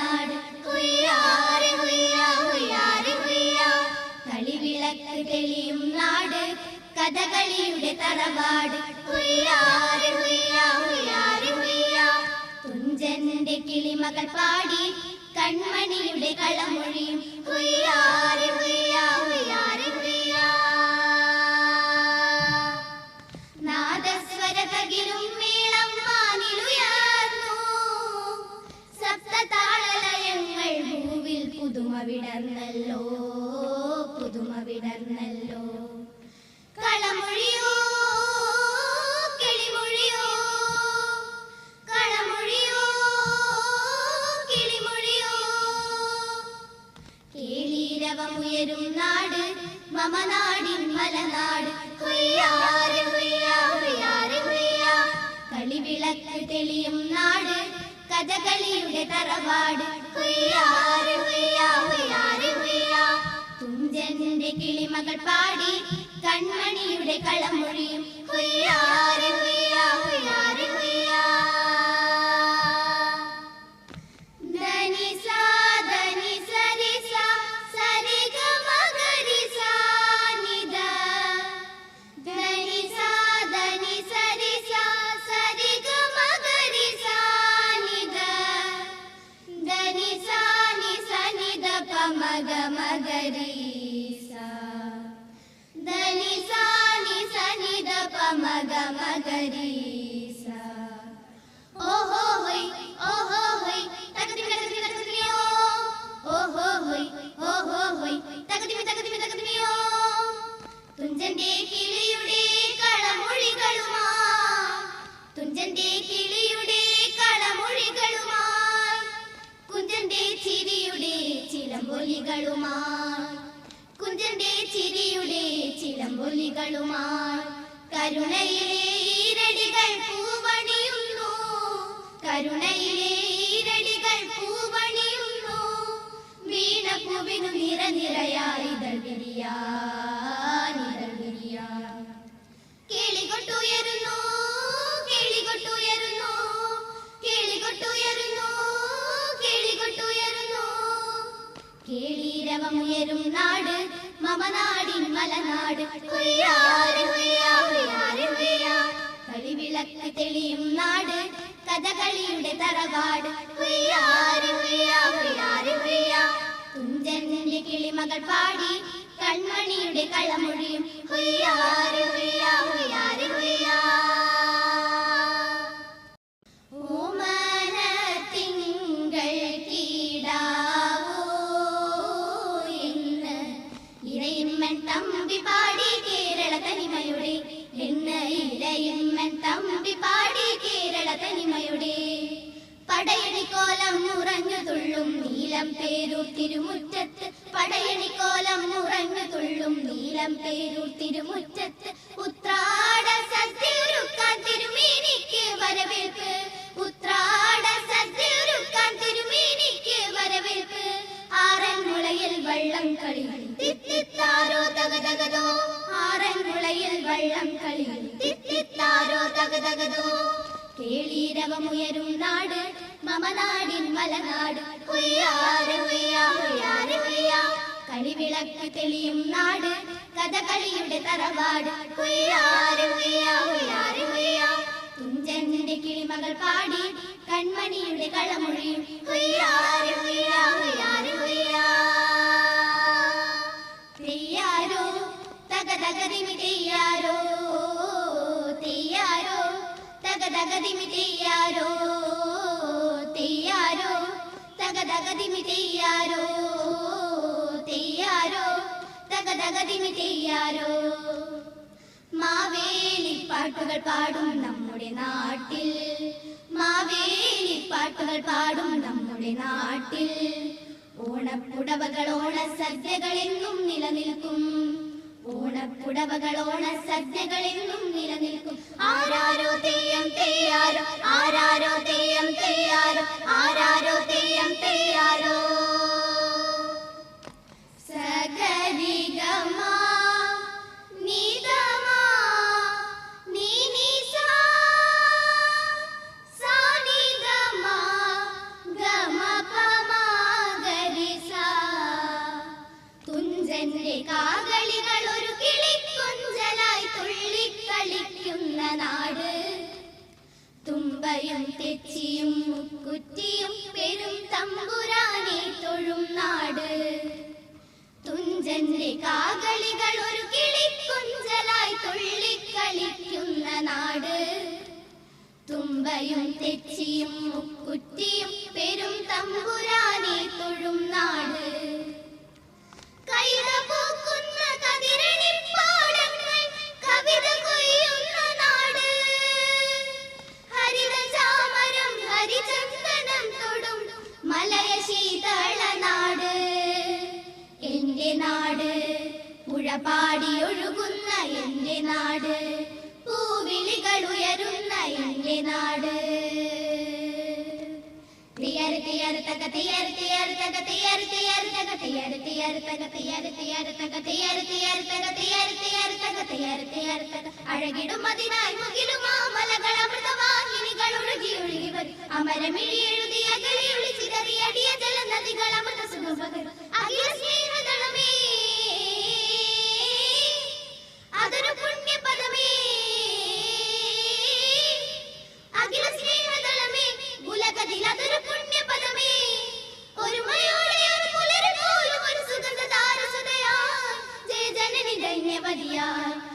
ഹുയ്യാ കളിവിളക്ക് തെളിയും നാട്. കഥകളിയുടെ തറവാട്. തുഞ്ചന്റെ കിളിമകൾ പാടി കൺമണിയുടെ കളമൊഴിയും. ഹുയ്യാരെ ഹുയ്യാ വിടർന്നല്ലോ പുതുമ വിടർന്നല്ലോ കളമൊഴിയോ കിളിമൊഴിയോ കളമൊഴിയോ കിളിമൊഴിയോ. കേളീരവമുയരും നാട് മമനാടിൻ മലനാട്. കളിവിളക്ക് തെളിയും നാട് കഥകളിയുടെ തറവാട്. തുഞ്ചന്റെ കിളിമകൾ പാടി കൺമണിയുടെ കളമൊഴിയും. ഹുയ്യാ. മഗരിസ ഓഹോ ഓഹോ ഓഹോ ഓഹോ കുഞ്ചന്റെ ചിരിയുടെ ചിലമ്പൊലികളുമായി ചിരിയുടെ ചിലമ്പൊലികളുമായി കരുണയിലെ ഈരടികൾ പൂവണിയുന്നു. കരുണയിലെ ഈരടികൾ പൂവണിയുന്നു. വീണ പൂവിനു നിറനിരയായി ഇതൾ കേളീരവമുയരും നാട് മമ മലനാട് കളിവിളക്ക് തെളിയും നാട് കഥകളിയുടെ തറവാട്. തുഞ്ചന്റെ കിളിമകൾ പാടി കൺമണിയുടെ കളമൊഴിയും. ഹുയ്യാരെ ഹുയ്യാ ഹുയ്യാ ഹുയ്യാ. തമ്പി പാടി കേരള തനിമയുടെ. എന്ന് ഇരയിമ്മൻ തമ്പി പാടി കേരള തനിമയുടെ. പടയണിക്കോലം മുറഞ്ഞു തുള്ളും നീലം പേരൂർ തിരുമുറ്റത്ത്. പടയണിക്കോലം മുറഞ്ഞു തുള്ളും നീലം പേരൂർ തിരുമുറ്റത്ത്. ഉത്രാട സദ്യയൊരുക്കാൻ തിരുമേനിക്ക് വരവേൽപ്പ്. ഉത്രാട സദ്യയൊരുക്കാൻ തിരുമേനിക്ക് വരവേൽപ്പ്. വള്ളം കളി. തിത്തിത്താരോ തകതകതോ ആറന്മുളയിൽ വള്ളം കളി. തിത്തിത്താരോ തകതകതോ കേളീരവമുയരും നാട് മമനാടിൻ മലനാട്. കളിവിളക്ക് തെളിയും നാട് കഥകളിയുടെ തറവാട്. ഹുയ്യാ തുഞ്ചന്റെ കിളിമകൾ പാടി കൺമണിയുടെ കളമൊഴിയും തകതകതിമി തെയ്യാരോ? തെയ്യാരോ? തകതകതിമി തെയ്യാരോ? മാവേലി പാട്ടുകൾ പാടും നമ്മുടെ നാട്ടിൽ. മാവേലി പാട്ടുകൾ പാടും നമ്മുടെ നാട്ടിൽ. ഓണപ്പുടവകൾ ഓണ സദ്യകളെന്നും നിലനിൽക്കും. ഓണപ്പുടവകൾ ഓണ സദ്യകളെന്നും നിലനിൽക്കും. ആരാരോ തെയ്യം തെയ്യാരോ തുമ്പയും തെച്ചിയും മുക്കുറ്റിയും പെരും തമ്പുരാനെ തൊഴും നാട്. തുഞ്ചന്റെ കാകളികൾ ഒരു കിളിക്കുഞ്ചലായി തുള്ളിക്കളിക്കുന്ന നാട്. തുമ്പയും തെച്ചിയും കുറ്റിയും പെരും തമ്പുരാനെ തൊഴും നാട്. കൈത ഒഴുകുന്ന എന്റെ നാട്. പൂവിളികൾ ഉയരുന്ന എന്റെ നാട്. തിയർ അഴകിടും അമരമിഴി എഴുതി അകലെ ഒളിച്ചിതറി അടിയ ജലനദികൾ അമൃത സുഖം അഖില സ്നേഹദളമേ പരിയായി